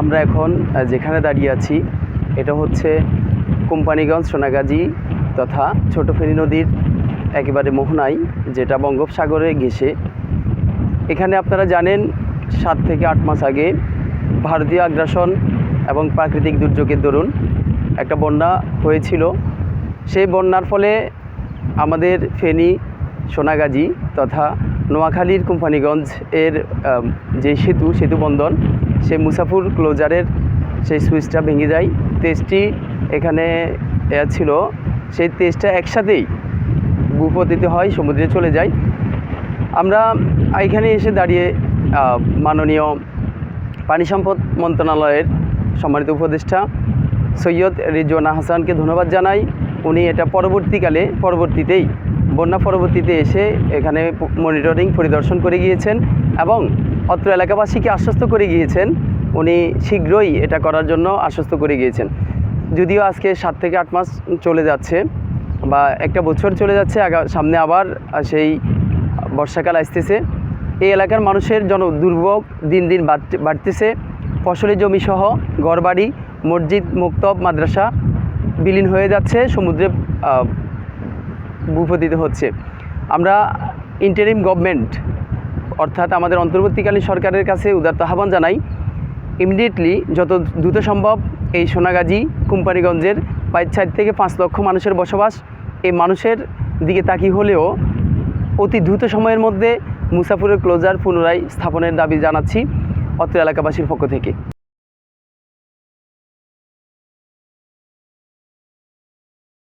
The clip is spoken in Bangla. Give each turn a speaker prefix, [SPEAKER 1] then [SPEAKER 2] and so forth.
[SPEAKER 1] আমরা এখন যেখানে দাঁড়িয়ে আছি, এটা হচ্ছে কোম্পানিগঞ্জ, সোনাগাজী তথা ছোট ফেনী নদীর একেবারে মোহনায়, যেটা বঙ্গোপসাগরে ঘেঁষে। এখানে আপনারা জানেন, সাত থেকে আট মাস আগে ভারতীয় আগ্রাসন এবং প্রাকৃতিক দুর্যোগের দরুন একটা বন্যা হয়েছিল। সেই বন্যার ফলে আমাদের ফেনী, সোনাগাজী তথা নোয়াখালীর কোম্পানিগঞ্জ এর যে সেতু সেতু বন্ধন সেই মুসাফুর ক্লোজারের সেই সুইচটা ভেঙে যায়। তেজটি এখানে ছিল। সেই তেজটা একসাথেই ভূপতিতে হয়, সমুদ্রে চলে যায়। আমরা এখানে এসে দাঁড়িয়ে মাননীয় পানি সম্পদ মন্ত্রণালয়ের সম্মানিত উপদেষ্টা সৈয়দ রিজওয়ানা হাসানকে ধন্যবাদ জানাই। উনি এটা পরবর্তীকালে, পরবর্তীতেই, বন্যা পরবর্তীতে এসে এখানে মনিটরিং, পরিদর্শন করে গিয়েছেন এবং অত্র এলাকাবাসীকে আশ্বস্ত করে গিয়েছেন? উনি শীঘ্রই এটা করার জন্য আশ্বস্ত করে গিয়েছেন। যদিও আজকে সাত থেকে আট মাস চলে যাচ্ছে বা একটা বছর চলে যাচ্ছে, আগা- সামনে আবার সেই বর্ষাকাল আসতেছে। এই এলাকার মানুষের জন দুর্ভোগ দিন দিন বাড়তে- বাড়তেছে। ফসলের জমি সহ ঘরবাড়ি, মসজিদ, মুক্তব, মাদ্রাসা বিলীন হয়ে যাচ্ছে, সমুদ্রে ভূপতিত হচ্ছে। আমরা ইন্টারিম গভর্নমেন্ট অর্থাৎ আমাদের অন্তর্বর্তীকালীন সরকারের কাছে উদারত আহ্বান জানাই, ইমিডিয়েটলি যত দ্রুত সম্ভব এই সোনাগাজী কোম্পানিগঞ্জের পাঁচ চার থেকে পাঁচ লক্ষ মানুষের বসবাস এই মানুষের দিকে তাকি হলেও অতি দ্রুত সময়ের মধ্যে মুসাফুরের ক্লোজার পুনরায় স্থাপনের দাবি জানাচ্ছি অত্র এলাকাবাসীর পক্ষ থেকে।